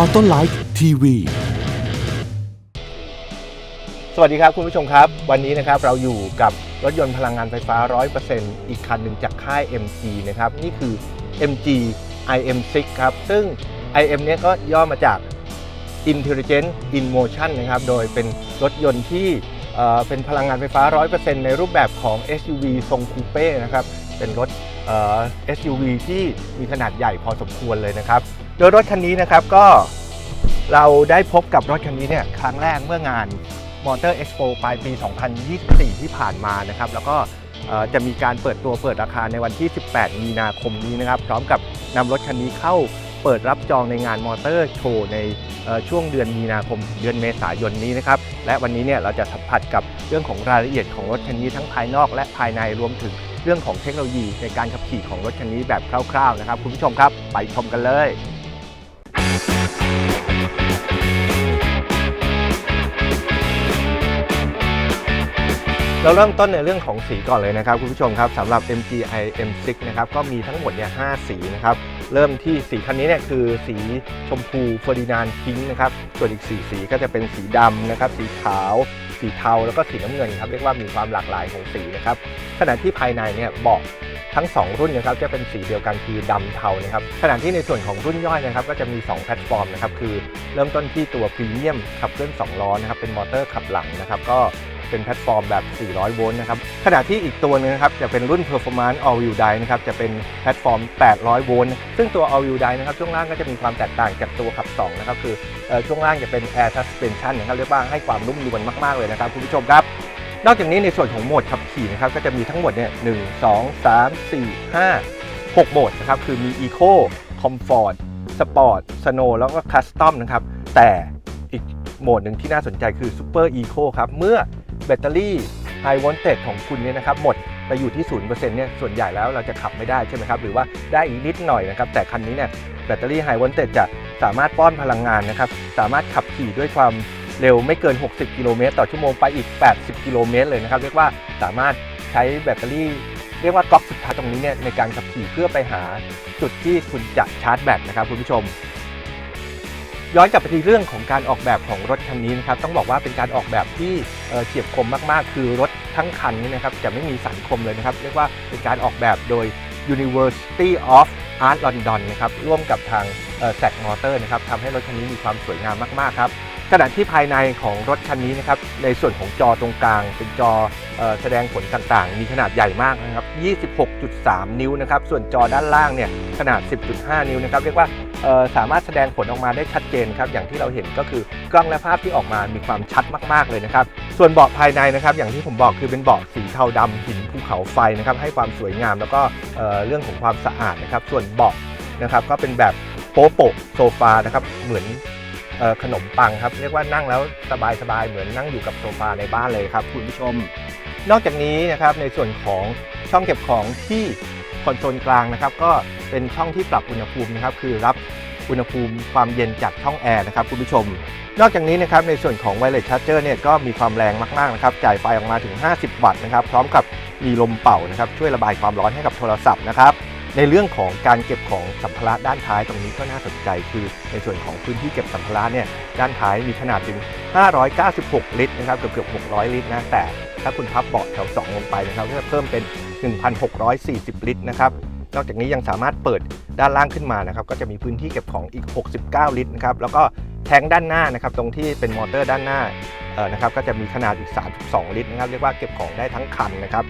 ออโต้ไลฟ์ทีวีสวัสดีครับคุณผู้ชมครับ วันนี้นะครับเราอยู่กับรถยนต์พลังงานไฟฟ้า 100%อีกคันหนึ่งจากค่าย MG นะครับ นี่คือ MG IM6 ครับ ซึ่ง IM เนี่ยก็ย่อมาจาก Intelligent in Motion นะครับ โดยเป็นรถยนต์ที่เเป็นพลังงานไฟฟ้า 100%ในรูปแบบของ SUV ทรงคูเป้นะครับ เป็นรถเอ่อ SUV ที่มีขนาดใหญ่พอสมควรเลยนะครับ โดยรถคันนี้นะครับก็เราได้พบกับรถคันนี้เนี่ยครั้งแรกเมื่องานมอเตอร์เอ็กซ์โปปลายปี 2024 ที่ผ่านมานะครับแล้วก็จะมีการเปิดตัวเปิดราคาในวันที่ 18 มีนาคมนี้นะครับ พร้อมกับนำรถคันนี้เข้าเปิดรับจองในงานมอเตอร์โชว์ในช่วงเดือนมีนาคมเดือนเมษายนนี้นะครับ และวันนี้เนี่ยเราจะสัมผัสกับเรื่องของรายละเอียดของรถคันนี้ทั้งภายนอกและภายในรวมถึงเรื่องของเทคโนโลยีในการขับขี่ของรถคันนี้แบบคร่าวๆนะครับคุณผู้ชมครับ ไปชมกันเลย เราเริ่มต้นในเรื่องของสีก่อนเลยนะครับคุณผู้ชมครับสำหรับ MGI M6 นะครับก็มีทั้งหมดเนี่ย5สีนะครับเริ่มที่สีคันนี้เนี่ยคือสีชมพูเฟอร์ดินานพิงนะครับส่วนอีก4สีก็จะเป็นสีดำนะครับสีขาว สีเทาแล้วก็สีน้ำเงินครับเรียกว่ามีความหลากหลายของสีนะครับขณะที่ภายในเนี่ยเบาะทั้ง 2 รุ่นนะครับจะเป็นสีเดียวกันคือดำเทานะครับขณะที่ในส่วนของรุ่นย่อยนะครับก็จะมี 2 แพลตฟอร์มนะครับคือเริ่มต้นที่ตัวพรีเมียมขับเคลื่อน2ล้อนะครับเป็นมอเตอร์ขับหลังนะครับก็ เป็นแพลตฟอร์มแบบ 400 โวลต์นะครับขณะที่อีกตัวหนึงนะครับจะเป็นรุ่น Performance All Wheel Drive นะครับจะเป็นแพลตฟอร์ม 800 โวลต์ซึ่งตัว All Wheel Drive นะครับช่วงล่างก็จะมีความแตกต่างจากตัวขับ 2 นะครับคือเอ่อช่วงล่างจะเป็น Air Suspension นะครับเรียกว่าให้ความนุ่มนวลมาก ๆ เลยนะครับคุณผู้ชมครับนอกจากนี้ในส่วนของโหมดขับขี่นะครับก็จะมีทั้งหมดเนี่ยหนึ่งสองสามสี่ห้าหกโหมดนะครับคือมี Eco Comfort Sport Snow แล้วก็ Custom นะครับแต่อีกโหมดหนึ่งที่น่าสนใจคือ Super Eco ครับเมื่อ แบตเตอรี่ High Voltage ของคุณเนี่ยนะครับหมดไปอยู่ที่ 0%เนี่ยส่วนใหญ่แล้วเราจะขับไม่ได้ใช่ไหมครับหรือว่าได้อีกนิดหน่อยนะครับแต่คันนี้เนี่ยแบตเตอรี่ High Voltage จะสามารถป้อนพลังงานนะครับสามารถขับขี่ด้วยความเร็วไม่เกิน 60 กิโลเมตรต่อชั่วโมงไปอีก 80 กิโลเมตรเลยนะครับเรียกว่าสามารถใช้แบตเตอรี่เรียกว่าก๊อกสุดท้ายตรงนี้เนี่ยในการขับขี่เพื่อไปหาจุดที่คุณจะชาร์จแบตนะครับคุณผู้ชม ย้อนกลับไปที่เรื่องของการออกแบบของรถคันนี้นะครับต้องบอกว่าเป็นการออกแบบที่เฉียบคมมากๆ คือรถทั้งคันนี้นะครับจะไม่มีสันคมเลยนะครับ เรียกว่าเป็นการออกแบบโดย University of Art London นะครับร่วมกับทางแซกมอเตอร์นะครับทำให้รถคันนี้มีความสวยงามมากๆครับขณะที่ภายในของรถคันนี้นะครับในส่วนของจอตรงกลาง เป็นจอออแสดงผลต่างๆ มีขนาดใหญ่มากนะครับ 26.3 นิ้วนะครับ ส่วนจอด้านล่างเนี่ยขนาด 10.5 นิ้วนะครับ เรียกว่า สามารถแสดงผลออกมาได้ชัดเจนครับอย่างที่เราเห็นก็คือกล้องและภาพที่ออกมามีความชัดมาก ๆเลยนะครับ ส่วนเบาะภายในนะครับ อย่างที่ผมบอกคือเป็นเบาะสีเทาดำหินภูเขาไฟนะครับให้ความสวยงามแล้วก็เเรื่องของความสะอาดนะครับ ส่วนเบาะนะครับก็เป็นแบบโป๊ะโปะโซฟานะครับเหมือนออขนมปังครับเรียกว่านั่งแล้วสบายๆเหมือนนั่งอยู่กับโซฟาในบ้านเลยครับคุณผู้ชม นอกจากนี้นะครับในส่วนของช่องเก็บของที่คอนโซลกลางนะครับ ก็ เป็นช่องที่ปรับอุณหภูมินะครับคือรับอุณหภูมิความเย็นจากช่องแอร์นะครับคุณผู้ชม นอกจากนี้นะครับในส่วนของ Wireless Charger เนี่ยก็มีความแรงมากๆนะครับจ่ายไฟออกมาถึง 50 วัตต์นะครับพร้อมกับมีลมเป่านะครับช่วยระบายความร้อนให้กับโทรศัพท์นะครับในเรื่องของการเก็บของสัมภาระด้านท้ายตรงนี้ก็น่าสนใจคือ ในส่วนของพื้นที่เก็บสัมภาระเนี่ยด้านท้ายมีขนาดถึง 596 ลิตรนะครับเกือบเกือบ600 ลิตรนะแต่ถ้าคุณพับเบาะแถว 2 ลงไปนะครับก็จะเพิ่มเป็น 1,640 ลิตรนะครับ นอกจากนี้ยังสามารถเปิดด้านล่างขึ้นมานะครับก็จะมีพื้นที่เก็บของอีก 69 ลิตรนะครับแล้วก็แทงด้านหน้านะครับตรงที่เป็นมอเตอร์ด้านหน้าเอ่อนะครับก็จะมีขนาดอีก 32 ลิตรนะครับเรียกว่าเก็บของได้ทั้งคันนะครับ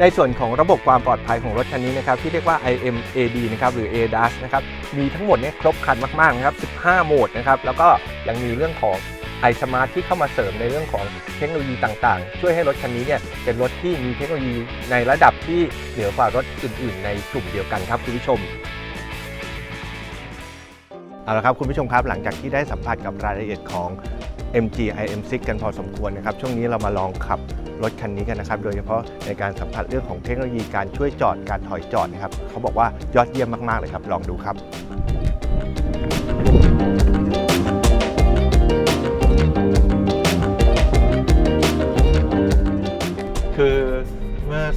ในส่วนของระบบความปลอดภัยของรถคันนี้นะครับที่เรียกว่า IMAD นะครับหรือ ADAS นะครับมีทั้งหมดเนี่ยครบครันมากๆนะครับ 15 โหมดนะครับแล้วก็ยังมีเรื่องของ iSmart ที่เข้ามาเสริมในเรื่องของเทคโนโลยีต่างๆ ช่วยให้รถคันนี้เนี่ยเป็นรถที่มีเทคโนโลยีในระดับที่เหนือกว่ารถอื่น ๆ ในกลุ่มเดียวกันครับคุณผู้ชมเอาละครับคุณผู้ชมครับหลังจากที่ได้สัมผัสกับรายละเอียดของ MG IM6 กันพอสมควรนะครับ ช่วงนี้เรามาลองขับรถคันนี้กันนะครับ โดยเฉพาะในการสัมผัสเรื่องของเทคโนโลยีการช่วยจอดการถอยจอดนะครับ เขาบอกว่ายอดเยี่ยมมาก ๆ เลยครับ ลองดูครับ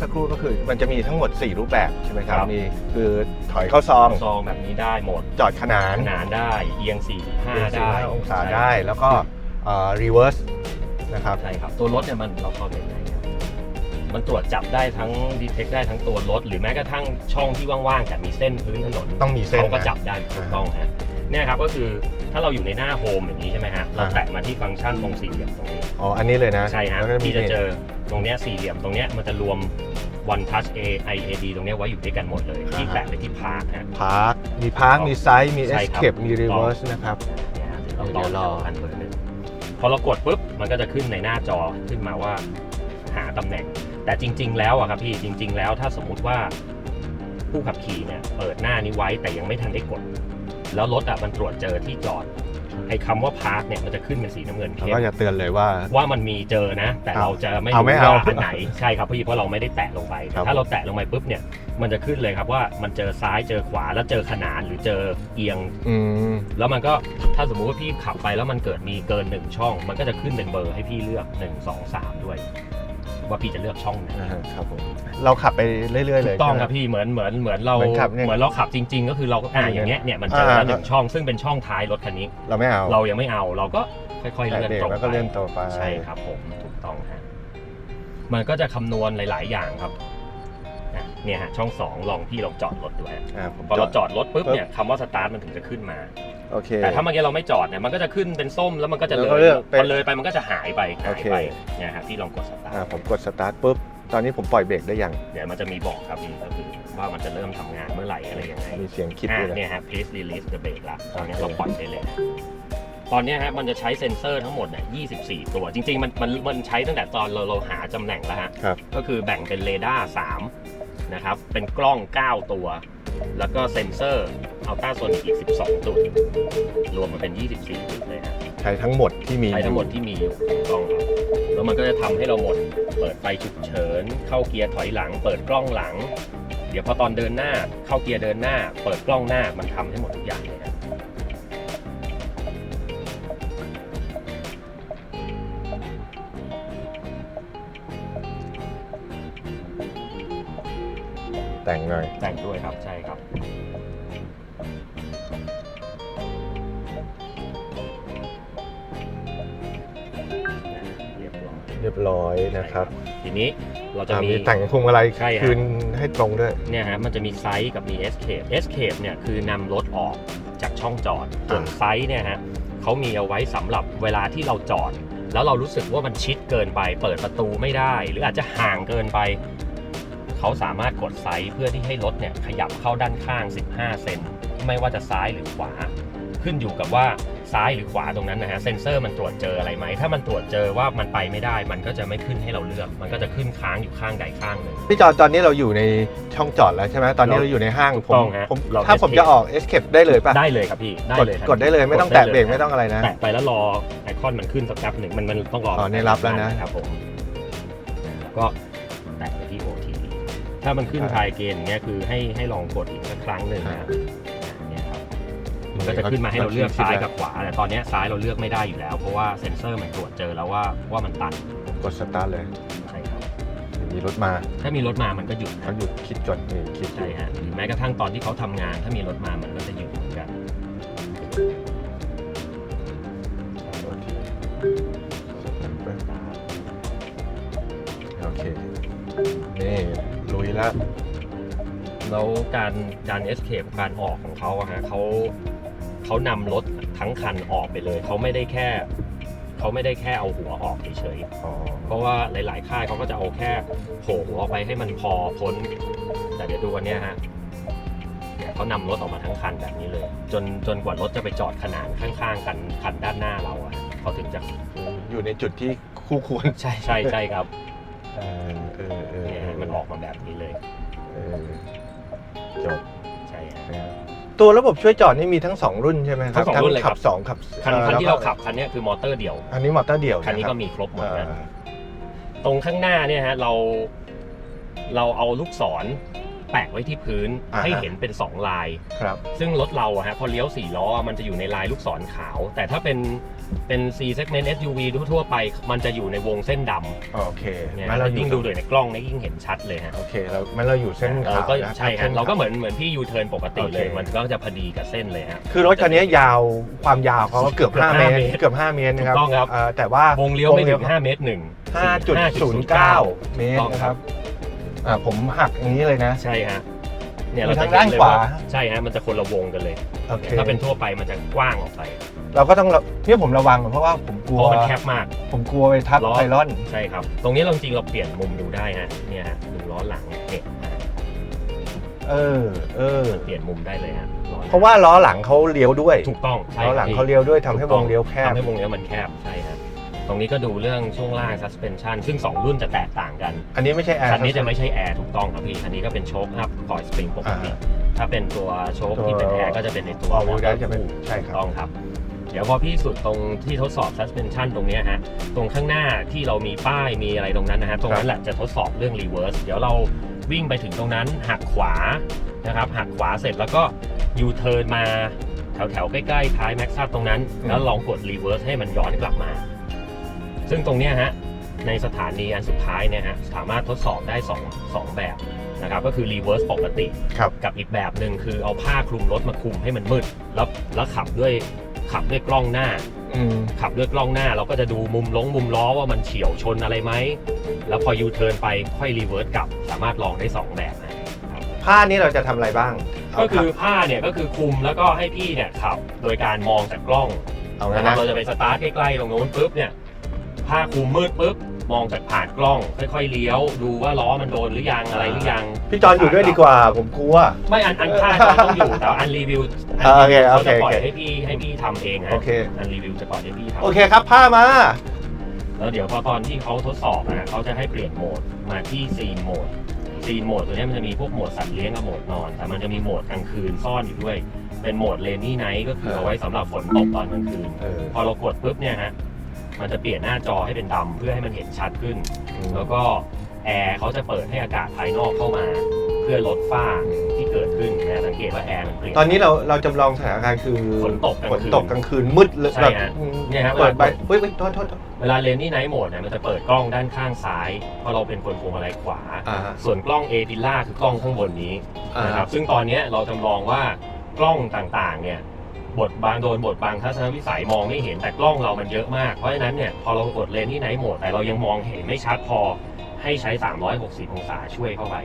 สักครู่ก็คือ มันจะมีทั้งหมด 4 รูปแบบใช่ไหมครับ ครับ มีคือถอยเข้าซอง ซองแบบนี้ได้หมดจอดขนานขนานได้เอียง 45 ได้45องศาได้แล้วก็รีเวิร์สนะครับ ใช่ครับ ตัวรถเนี่ยมันเราเข้าไปไหนครับมันตรวจจับได้ทั้งดีเทคได้ทั้งตัวรถ หรือแม้กระทั่งช่องที่ว่างๆแต่มีเส้นพื้นถนนต้องมีเส้นเขาก็นะจับได้ถูกต้องฮะเนี่ยครับก็คือถ้าเราอยู่ในหน้าโฮมอย่างนี้ใช่ไหมฮะเราอ่า แตะมาที่ฟังก์ชันตรงสี่เหลี่ยมตรงนี้ อ๋ออันนี้เลยนะใช่ฮะแล้วก็มีที่จะเจอตรงเนี้ยสี่เหลี่ยมตรงเนี้ยมันจะรวม one touch A I A D ตรงเนี้ยไว้อยู่ด้วยกันหมดเลย ที่แตะไปที่พาร์คฮะพาร์คมีพาร์ค มีไซส์ มีใช่เอสครับ เคปมีรีเวิร์สนะครับ เนี่ยฮะเดี๋ยวเราเดี๋ต่อยวรออันเบอร์หนึ่งพอเรากดปุ๊บมันก็จะขึ้นในหน้าจอขึ้นมาว่าหาตำแหน่ง แต่จริง ๆ แล้วอะครับพี่จริง ๆ แล้วถ้าสมมุติว่าผู้ขับขี่เนี่ยเปิดหน้านี้ไว้แต่ยังไม่ทันได้กด แล้วรถอะมันตรวจเจอที่จอด ไอ้คำว่าพาร์คเนี่ยมันจะขึ้นเป็นสีน้ำเงินเขาเข้ก็มจะเตือนเลยว่า ว่ามันมีเจอนะ แต่เอาเราจะไม่เอารู้ไม่เอาว่าอันไหนใช่ครับพี่เพราะเราไม่ได้แตะลงไปครับ ถ้าเราแตะลงไปปุ๊บเนี่ยมันจะขึ้นเลยครับว่ามันเจอซ้ายเจอขวาแล้วเจอขนานหรือเจอเอียง อืม แล้วมันก็ถ้าสมมุติว่าพี่ขับไปแล้วมันเกิดมีเกินหนึ่งช่อง มันก็จะขึ้นเป็นเบอร์ให้พี่เลือก 1 2 3 ด้วย ว่าพี่จะเลือกช่องไหนอ่าครับผมเราขับไปเรื่อยๆเลยถูกต้องใช่ไหมครับพี่เหมือนเหมือนเหมือนเราเหมือนขับเนี่ยเหมือนเราขับจริง ๆ ก็คือเราก็อ่าอย่างเงี้ยเนี่ยมันเจอแล้วอ่า หนึ่งช่องซึ่งเป็นช่องท้ายรถคันนี้ เราไม่เอาเรายังไม่เอาเราก็ค่อยๆแต่เลื่อนเบรกตรงแล้วก็ไปเลื่อนต่อไป ใช่ครับผมถูกต้องฮะมันก็จะคำนวณหลาย ๆ อย่างครับอะเนี่ยฮะช่องสองลองพี่ลองจอดรถดูฮะอ่าผมพอเราจอดรถปุ๊บปุ๊บ เนี่ยคำว่าสตาร์ทมันถึงจะขึ้นมา โอเค แต่ถ้าเมื่อกี้เราไม่จอดเนี่ยมันก็จะขึ้นเป็นส้มแล้วมันก็จะแล้วเลก็ยเลือกเป็นพอเลยไปมันก็จะหายไปหายโอเคไปเนี่ยฮะพี่ลองกดสตาอ่าร์ทผมกดสตาร์ทปุ๊บ ตอนนี้ผมปล่อยเบรกได้ยัง เดี๋ยวมันจะมีบอกครับพี่ก็คือว่ามันจะเริ่มทำงานเมื่อไหร่อะไรยังไงมีเสียงคิดอ่าด้วยนะ เนี่ยฮะ please release the brake ละตอนนี้โอเค เราปล่อยได้เลยตอนเนี้ยฮะมันจะใช้เซ็นเซอร์ทั้งหมดเนี่ย24 ตัวจริง ๆ มันมันมันใช้ตั้งแต่ตอนเราเราหาตำแหน่งแล้วฮะ ครับ ก็คือแบ่งเป็นเรดาร์3นะครับ เป็นกล้อง 9 ตัว แล้วก็เซ็นเซอร์ อัลตราโซนิกอีก 12 ตัวรวมมาเป็น 24จุดเลยฮะใช้ทั้งหมดที่มีใช้ทั้งหมดที่มีอยู่ถูกต้องครับแล้วมันก็จะทำให้เราหมด เปิดไฟฉุกเฉิน เข้าเกียร์ถอยหลัง เปิดกล้องหลัง เดี๋ยวพอตอนเดินหน้า เข้าเกียร์เดินหน้า เปิดกล้องหน้า มันทำให้หมดทุกอย่างเลยครับแต่งหน่อย แต่งด้วยครับ ใช่ครับ นะครับ ทีนี้เราจะอ่ามีมีแต่งพวงมาลัยใช่ฮะ คืนให้ตรงด้วย เนี่ยฮะมันจะมีไซส์กับมี escape escape เนี่ยคือนำรถออกจากช่องจอดส่วนอ่า ไซส์เนี่ยฮะเขามีเอาไว้สำหรับเวลาที่เราจอด แล้วเรารู้สึกว่ามันชิดเกินไป เปิดประตูไม่ได้ หรืออาจจะห่างเกินไป เขาสามารถกดไซส์เพื่อที่ให้รถเนี่ยขยับเข้าด้านข้าง 15 เซนไม่ว่าจะซ้ายหรือขวา ขึ้นอยู่กับว่าซ้ายหรือขวาตรงนั้นนะฮะเซนเซอร์มันตรวจเจออะไรไหมถ้ามันตรวจเจอว่ามันไปไม่ได้ มันก็จะไม่ขึ้นให้เราเลือก มันก็จะขึ้นค้างอยู่ข้างใดข้างหนึ่ง พี่จอตอนนี้เราอยู่ในช่องจอดแล้วใช่ไหมตอนนี้เราเราอยู่ในห้างผมต้องฮะผมเราถ้าผม escape จะออก escape ได้เลยป่ะได้เลยครับพี่ได้กดเลยครับกดได้เลยไม่ต้องกดแตะด้ลยเบรกไม่ต้องอะไรนะ แตะไปแล้วรอไอคอนมันขึ้นสักแป๊บหนึ่งมันมันต้องรออ๋อนี่รับแล้วนะ ครับผมแล้วก็แตะไปที่ OT ถ้ามันขึ้นครับทายเกณฑ์อย่างเงี้ยคือให้ให้ลองกดอีกสักครั้งหนึ่งนะเนี่ยครับ มันก็จะขึ้นมาให้เราเลือกซ้ายกับขวา แต่ตอนเนี้ยซ้ายเราเลือกไม่ได้อยู่แล้ว เพราะว่าเซ็นเซอร์มันตรวจเจอแล้วว่าว่ามันตันกดสตาร์ทเลยใช่ครับมีรถมา ถ้ามีรถมามันก็หยุดนะเขาหยุดคิดจดนี่คิดอใช่ยู่ฮะหรือแม้กระทั่งตอนที่เขาทำงาน ถ้ามีรถมามันก็จะหยุดเหมือนกันโอเคนี่ลุยแล้วแล้วการการ escape การออกของเขาอะฮะเขา เขานำรถทั้งคันออกไปเลย เขาไม่ได้แค่เขาไม่ได้แค่เอาหัวออกเฉยอ๋อๆเพราะว่าหลาย ๆ ค่ายเขาก็จะเอาแค่โผล่หัวออกไปให้มันพอพ้น แต่เดี๋ยวดูวันเนี้ยฮะเนี่ยเขานำรถออกมาทั้งคันแบบนี้เลย จนจนกว่ารถจะไปจอดขนานข้างๆกันคันด้านหน้าเราอะเขาถึงจะอยู่ในจุดที่คู่ควรใช่ใช่ใช่ครับเออเออเออเนี่ยฮะมันออกมาแบบนี้เลยเออจบใช่ฮะนะครับ ตัวระบบช่วยจอดนี่มีทั้ง 2 รุ่นใช่ไหมครับทั้งสองรุ่นเลยครับขับสองขับคันอ่อคันที่แล้วเราขับคันเนี้ยคือมอเตอร์เดี่ยว อันนี้มอเตอร์เดี่ยวคันนี้ะรับก็มีครบหมดอ่านะ ตรงข้างหน้าเนี่ยฮะเราเราเอาลูกศร แปะไว้ที่พื้นอ่าฮะ ให้เห็นเป็น 2 ลาย ครับ ซึ่งรถเราอะฮะพอเลี้ยว 4 ล้อมันจะอยู่ในลายลูกศรขาว แต่ถ้าเป็นเป็น C segment SUV ทั่วๆไป มันจะอยู่ในวงเส้นดโอเคำเนี่ยงั้นเราอยิ่งยู่ดูโดยในกล้องเนี่ยยิ่งเห็นชัดเลยฮะโอเคเรางั้นเราอยู่เส้นเออขาวก็นะใช่ส้ฮะนเราก็ขว เหมือนเหมือนพี่ยูเทิร์นปกติเลย โอเค มันก็จะพอดีกับเส้นเลยฮะ คือรถคันนี้ยาวความยาวเขาก็เกือบเกือบ5เมตร5เมตร เกือบ 5 เมตรนะครับถูกต้องครับ เแต่ว่าวงเลี้ยวไม่ถึง5เมตรหนึ่ง 5.09 เมตรต้องนะคครัรับบ อ่าผมหักอย่างนี้เลยนะ ใช่ฮะเนี่ยมีเราจะทางเห็ด้านนเลยขวาว่าใช่ฮะมันจะคนละวงกันเลย โอเคถ้าเป็นทั่วไปมันจะกว้างออกไปเราก็ต้องระเนี่ยผมระวังเพราะว่าผมกลัเพวราะมันแคบมาก ผมกลัวไปทับล้อ ไอรอน ใช่ครับ ตรงนี้เราจริงๆเราเปลี่ยนมุมดูได้ฮะเนี่ยฮะดูล้อหลังเก็บฮะเออ เออ เปลี่ยนมุมได้เลยฮะล้อหน้เพราะว่าล้อหลังเขาเลี้ยวด้วยถูกต้องใช่ล้อหลังครับเขาเลี้ยวด้วยทำให้วงเลี้ยวแคบทำให้วงเลี้ยวมันแคบใช่ฮะ ตรงนี้ก็ดูเรื่องช่วงล่าง suspension ซึ่ง 2 รุ่นจะแตกต่างกันอันนี้ไม่ใช่แอร์คันนี้จะไม่ใช่แอร์ถูกต้องครับพี่คันนี้ก็เป็นโชคอัพคอยสปริงปกติอ่าถ้าเป็นตัวโชคตัวที่เป็นแอร์ก็จะเป็นในตัวออกวิวได้ motor จะเป็นคู่ใช่ครับต้องครับ เดี๋ยวพอพี่สุดตรงที่ทดสอบ suspension ตรงเนี้ยฮะตรงข้างหน้าที่เรามีป้ายมีอะไรตรงนั้นนะฮะตรงนั้นแหละจะทดสอบเรื่อง reverse เดี๋ยวเราวิ่งไปถึงตรงนั้นหักขวานะครับหักขวาเสร็จแล้วก็ U turn มาแถวแถวๆใกล้ๆท้ายแม็กซัตตรงนั้น แล้วลองกด reverse ให้มันย้อนกลับมา ซึ่งตรงเนี้ยฮะในสถานีอันสุดท้ายเนี่ยฮะสามารถทดสอบได้สองสองแบบนะครับก็คือ reverse ปกติครับกับอีกแบบหนึ่งคือเอาผ้าคลุมรถมาคลุมให้มันมืด แล้วแล้วขับด้วยขับด้วยกล้องหน้าอืมขับด้วยกล้องหน้าเราก็จะดูมุมล้งมุมล้อว่ามันเฉียวชนอะไรไหม แล้วพอยูเทิร์นไปค่อยรีเวิร์สกลับ สามารถลองได้ 2 แบบนะผ้านี้เราจะทำอะไรบ้างเาก็คือผ้าเนี่ยก็คือคลุมแล้วก็ให้พี่เนี่ยขับ โดยการมองจากกล้องเอางั้นนะครับนะเราจะไปสตาร์ทใกล้ๆตรงโน้นปุ๊บเนี่ย ผ้าคลุมมืดปุ๊บมองจากผ่านกล้อง ค่อยๆเลี้ยว ดูว่าล้อมันโดนหรือยังอะไรหรือยังพี่จอนอยู่ด้วยดีกว่า ผมกลัว ไม่อันอันผ้าจอนต้องอยู่แต่อันรีวิวอ่าโอเคโอเขาเคจะปล่อยโอเคให้พี่ให้พี่ทำเองฮะโอเคอันรีวิวจะปล่อยให้พี่ทำโอเคครับผ้ามาแล้วเดี๋ยวพอตอนที่เขาทดสอบนะเขาจะให้เปลี่ยนโหมดมาที่ซีนโหมดซีนโหมดตัวนี้มันจะมีพวกโหมดสัตว์เลี้ยงกับโหมดนอน แต่มันจะมีโหมดกลางคืนซ่อนอยู่ด้วย เป็นโหมดเลนนี่ไนท์ก็คือเอาไว้สำหรับฝนตกตอนกลางคืนเออพอเรากดปุ๊บเนี่ยฮะ มันจะเปลี่ยนหน้าจอให้เป็นดำเพื่อให้มันเห็นชัดขึ้น แล้วก็แอร์เขาจะเปิดให้อากาศภายนอกเข้ามา เพื่อลดฝ้าที่เกิดขึ้นนะสังเกตว่าแอร์มันเปลี่ยน ตอนนี้เราเราจำลองสถานการณ์คือฝนตกกลางฝนคืนตกกลางคืนมืดเลยใช่แบบฮะอืมเนี่ยฮะ เปิดไปเวลาเฮ้ยเฮ้ยโทษโทษโทษเวลาเลนนี่ไนท์โหมดเนี่ยมันจะเปิดกล้องด้านข้างซ้าย เพราะเราเป็นคนพวงมาลัยขวา อ่าส่วนกล้อง A ติล่าคือกล้องข้างบนนี้ อ่านะครับซึ่งตอนเนี้ยเราจำลองว่ากล้องต่างๆเนี่ย บทบางโดนบทบางทัศนวิสัยมองไม่เห็นแต่กล้องเรามันเยอะมาก เพราะฉะนั้นเนี่ยพอเรากดเลนที่ไหนโหมดแต่เรายังมองเห็นไม่ชัดพอให้ใช้ 360 องศาช่วยเข้าไป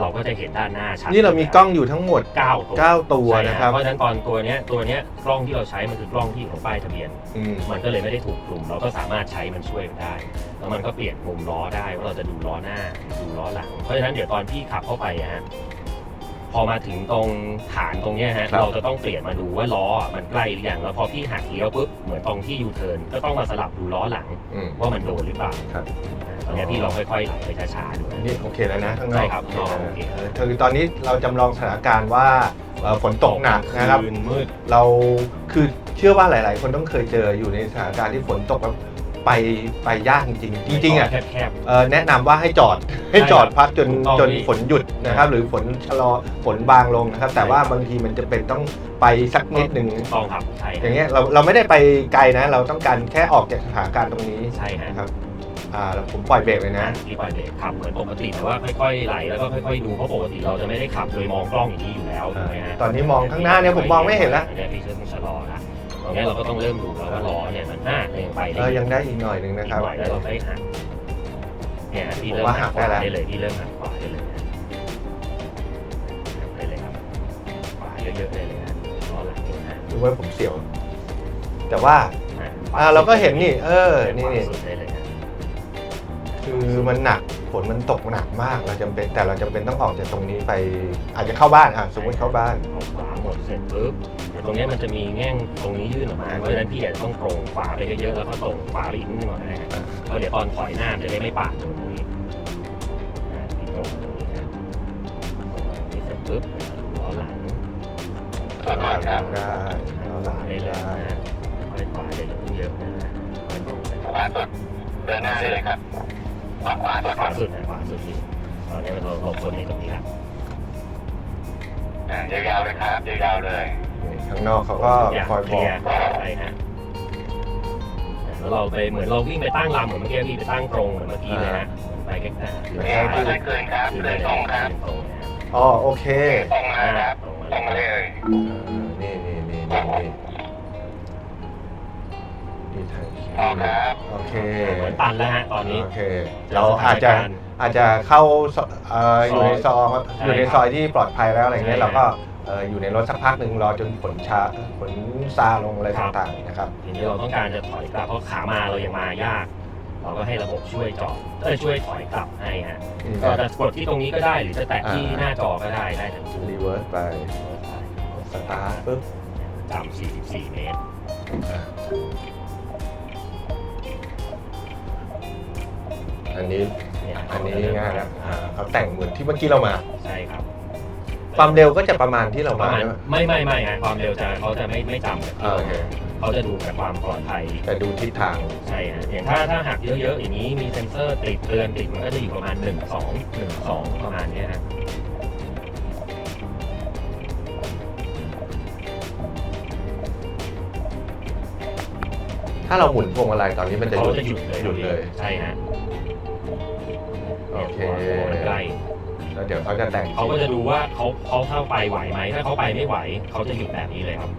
เราก็จะเห็นด้านหน้าชัดนี่เรามีกล้องอยู่ทั้งหมด 9 ตัว9ตัวใช่นะครับ เพราะฉะนั้นตอนตัวเนี้ยตัวเนี้ยกล้องที่เราใช้มันคือกล้องที่อยู่ของป้ายทะเบียน อืมมันก็เลยไม่ได้ถูกคลุมเราก็สามารถใช้มันช่วยได้ แล้วมันก็เปลี่ยนมุมล้อได้ว่าเราจะดูล้อหน้าดูล้อหลัง เพราะฉะนั้นเดี๋ยวตอนพี่ขับเข้าไปอะฮะ พอมาถึงตรงฐานตรงเนี้ยฮะครับ เราจะต้องเปลี่ยนมาดูว่าล้อมันใกล้หรือยังแล้วพอพี่หักเลี้ยวปุ๊บเหมือนตรงที่ยูเทิร์นก็ต้องมาสลับดูล้อหลังอืม ว่ามันโดนหรือเปล่าครับ อ่าตอนเนี้ยพี่เราค่อยๆไหลไปช้าๆดูนะ นี่โอเคแล้วนะข้างนอกใช่ครับโอเคโอเค เออคือตอนนี้เราจำลองสถานการณ์ว่าเอ่อฝนตกหนักนะครับคืนมืด เราคือเชื่อว่าหลาย ๆ คนต้องเคยเจออยู่ในสถานการณ์ที่ฝนตกแล้ว ไปไปยากจริงๆจริงๆอะแคบ เอ่อแนะนำว่าให้จอดให้จอดพักจนถูกต้องจนพี่ฝนหยุดนะครับ หรือฝนชะลอฝนบางลงนะครับ แต่ว่าบางทีมันจะเป็นต้องไปสักนิดหนึ่งๆถูกต้องครับใช่อย่างเงี้ยเราเราไม่ได้ไปไกลนะ เราต้องการแค่ออกจากสถานการณ์ตรงนี้ใช่ฮะนะครับอ่าแล้วผมปล่อยเบรกเลยนะที่ปล่อยเบรกขับเหมือนปกติแต่ว่าค่อยๆไหลแล้วก็ค่อยๆดูเพราะปกติเราจะไม่ได้ขับโดยมองกล้องอย่างนี้อยู่แล้วถูกไหมฮะตอนนี้มองข้างหน้าเนี่ยผมมองไม่เห็นแล้วอันนี้พี่เชื่อต้องชะลอนะ ตรงนี้เราก็ต้องเริ่มดูแล้วว่าล้อเนี่ยมันอ่ายังไปเอได้อยังได้อีกหน่อยหนึ่งอีนะกครับหน่อยแล้วเราได้หักเนี่ยพี่เริ่ผมมว่าหัหักกขวาได้แล้วได้เลยพี่เริ่มหักขวาได้เลยนะหักได้เลยครับขวาเยอะๆได้เลยนะล้อหลังเองนะดูว่าผมเสียว แต่ว่าอ่าอ่าเราก็เห็นนี่ เออ นี่ขวานี่สุดได้เลยนะ คือมันหนักฝนมันตกหนักมากเราจำเป็น แต่เราจำเป็นต้องออกจากตรงนี้ไป อาจจะเข้าบ้านอะสมมติเข้าบ้านออกขวาหมดเสร็จปุ๊บเดี๋ยว ตรงนี้มันจะมีแง่งตรงนี้ยื่นออกมา เพราะฉะนั้นพี่อาจจะต้องตรงขวาไปเยอะๆแล้วก็ตรงขวาไปอีกนิดหน่อยนะเพราะเดี๋ยวตอนถอยหน้าจะได้ไม่ปาดตรงนี้ตีตรงตรงนี้นะตรงนี้เสร็จปุ๊บล้อหลังได้ได้เอหลังได้เลยนะค่อยขวาจะเยอะนะค่อยตรงไปขวาสุดเดินหน้าได้เลยครับขวาขวาสุดขวาสุดนะขวาสุดนี่ตอนนี้เราหลบคนนี้ตรงนี้ละยาวๆเลยครับยาวๆเลย ข้างนอกเขาก็ทุอย่างคอยเคบลีอก ยร์ใช่ฮะแล้วเราไปเหมือนเราวิ่งไปตั้งลำเหมือนเมื่อกี้พี่ไปตั้งตรงเหมือนเมื่อกี้เลยฮะไปใกล้ๆเอ๊ะไม่เกินครับเกินตรงครับตรงนะฮะอ๋อโอเคตรงมาครับตรงมาเลย เออนี่นี่นี่นี่นี่นี่ทางเขียอ๋อครับ โอเค เหมือนตันแล้วฮะตอนนี้ โอเค เราอาจจะอาจจะเข้าซอเอ่ออยู่ในซอยใช่อยู่ในซอยที่ปลอดภัยแล้วอะไรเงี้ยใช่เราก็เอ่ออยู่ในรถสักพักหนึ่งรอจนฝนชาฝนซาลงอะไรครับ ต่างๆนะครับ ทีนี้เราต้องการจะถอยกลับเพราะขามาเรายังมายาก เราก็ให้ระบบช่วยจอดเอ้ยช่วยถอยกลับให้ฮะนี่ก็นะจะกดที่ตรงนี้ก็ได้หรือจะแตะที่อ่าหน้าจอก็ได้ได้ทั้งคู่รีเวิร์สไปสตาร์ทปุ๊บจำ44 เมตรอะอันนี้เนี่ยอันนี้ง่ายแล้วอ่าเขาแต่งเหมือนที่เมื่อกี้เรามา ใช่ครับ ความเร็วก็จะประมาณที่เราประมามาณใช่ไหมไม่ไม่ไม่ฮะความเร็วจะเขาจะไม่ไม่จำแบบที่อ่าโอเราเคเขาจะดูแต่ความปลอดภัยแต่ดูทิศทาง ใช่ฮะอย่างถ้าถ้าหักเยอะๆอย่างนี้มีเซ็นเซอร์ติดเตือนติดมันก็จะอยู่ประมาณ1 2 1 2ประมาณเนี้ยฮะถ้าเราหมุนพวงมาลัยตอนนี้มันจะหเขายุดจะหยุดเลยหยุดเลย ใช่ฮะ เดี๋ยวเขาจะแต่งเขาก็จะดูว่าเขาเขาเข้าไปไหวไหมถ้าเขาไปไม่ไหว เขาจะหยุดแบบนี้เลยครับ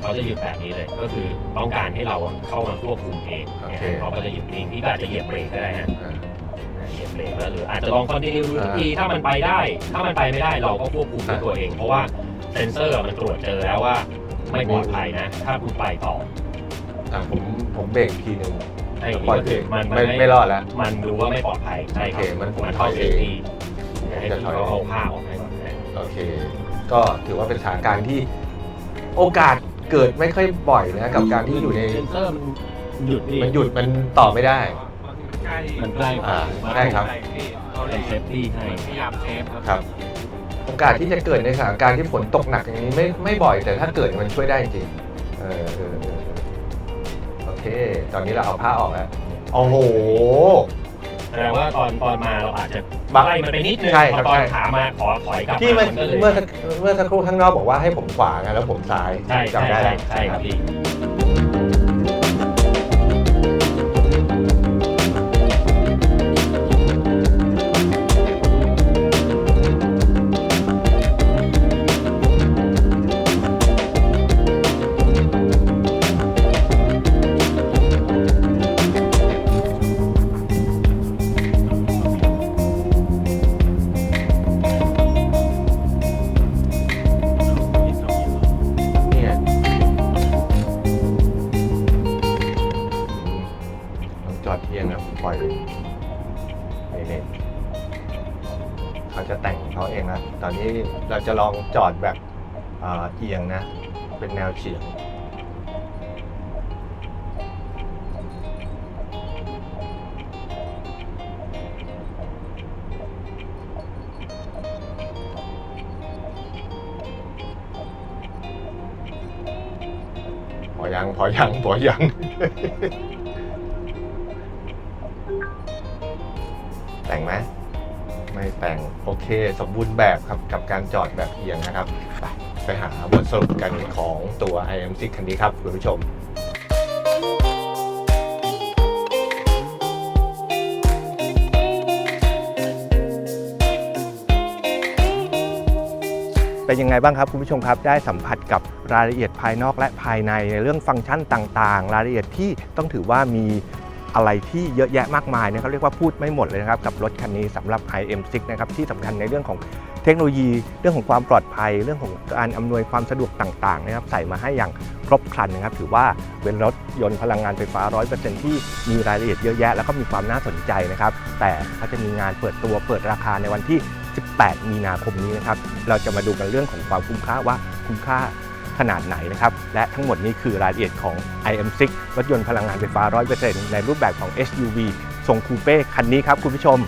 เขาจะหยุดแบบนี้เลย ก็คือต้องการให้เราเข้ามาควบคุมเองเนี่ยเขาก็จะหยุดเองพี่ก็อาจจะเหยียบเบรกก็ได้ฮะอ่าเหยียบเบรกแล้วหรืออาจจะลองคอนติเนียดูอ่าทีถ้ามันไปได้ ถ้ามันไปไม่ได้เราก็ควบคุมด้วยตัวเอง เพราะว่าเซ็นเซอร์มันตรวจเจอแล้วว่าไม่ปลอดภัยนะ ถ้าคุณไปต่ออะผมผมเบรกทีหนึ่งไอ้อย่างปล่นี้อยก็เบรคือกมันไม่ไม่รอดแล้ว มันรู้ว่าไม่ปลอดภัยใช่คโอเครับมันมันเข้าถอยเซเองฟตี้ ให้พี่เขาเอาผ้าออกให้ก่อนนะโอเค ก็ถือว่าเป็นสถานการณ์ที่โอกาสเกิดไม่ค่อยบ่อยนะกับการที่อยู่ในเซนเซอร์มันหยุดพี่มันหยุดมันต่อไม่ได้ มันใกล้อ่าใช่ครับเป็นเซฟตี้ให้พยายามเซฟครับ ครับ โอกาสที่จะเกิดในสถานการณ์ที่ฝนตกหนักอย่างนี้ไม่ไม่บ่อยแต่ถ้าเกิดมันช่วยได้จริงเออเออเออโอเค ตอนนี้เราเอาผ้าออกแล้วโอ้โห แสดงว่าตอนตอนมาเราอาจจะ บักไล่มันไปนิดนึงใช่พครัอบตอนใช่ ขามาขอถอยกลับที่มันก็เลยเมื่อสักเมื่อสักครู่ข้างนอกบอกว่าให้ผมขวาไงแล้วผมซ้ายใช่ใช่จำได้ใช่แล้ว ใช่ครับพี่ เราจะลองจอดแบบเอียงนะ เป็นแนวเฉียง พอยัง พอยัง พอยังแต่งไหม ไม่แต่งโอเค สมบูรณ์แบบครับกับการจอดแบบเอียงนะครับ ไปไปหาบทสรุปกันของตัว IM6 คันนี้ครับคุณผู้ชมเป็นยังไงบ้างครับคุณผู้ชมครับได้สัมผัสกับรายละเอียดภายนอกและภายในในเรื่องฟังก์ชันต่างๆ รายละเอียดที่ต้องถือว่ามี อะไรที่เยอะแยะมากมายนะครับเรียกว่าพูดไม่หมดเลยนะครับกับรถคันนี้สำหรับ IM6 นะครับที่สำคัญในเรื่องของเทคโนโลยี เรื่องของความปลอดภัย เรื่องของการอำนวยความสะดวกต่างๆนะครับใส่มาให้อย่างครบครันนะครับ ถือว่าเป็นรถยนต์พลังงานไฟฟ้า 100%ที่มีรายละเอียดเยอะแยะ แล้วก็มีความน่าสนใจนะครับ แต่เขาจะมีงานเปิดตัวเปิดราคาในวันที่ 18 มีนาคมนี้นะครับเราจะมาดูกันเรื่องของความคุ้มค่าว่าคุ้มค่า ขนาดไหนนะครับ และทั้งหมดนี้คือรายละเอียดของ IM6 รถยนต์พลังงานไฟฟ้า 100%ในรูปแบบของ SUV ทรงคูเป้คันนี้ครับคุณผู้ชม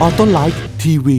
ออโต้ไลฟ์ทีวี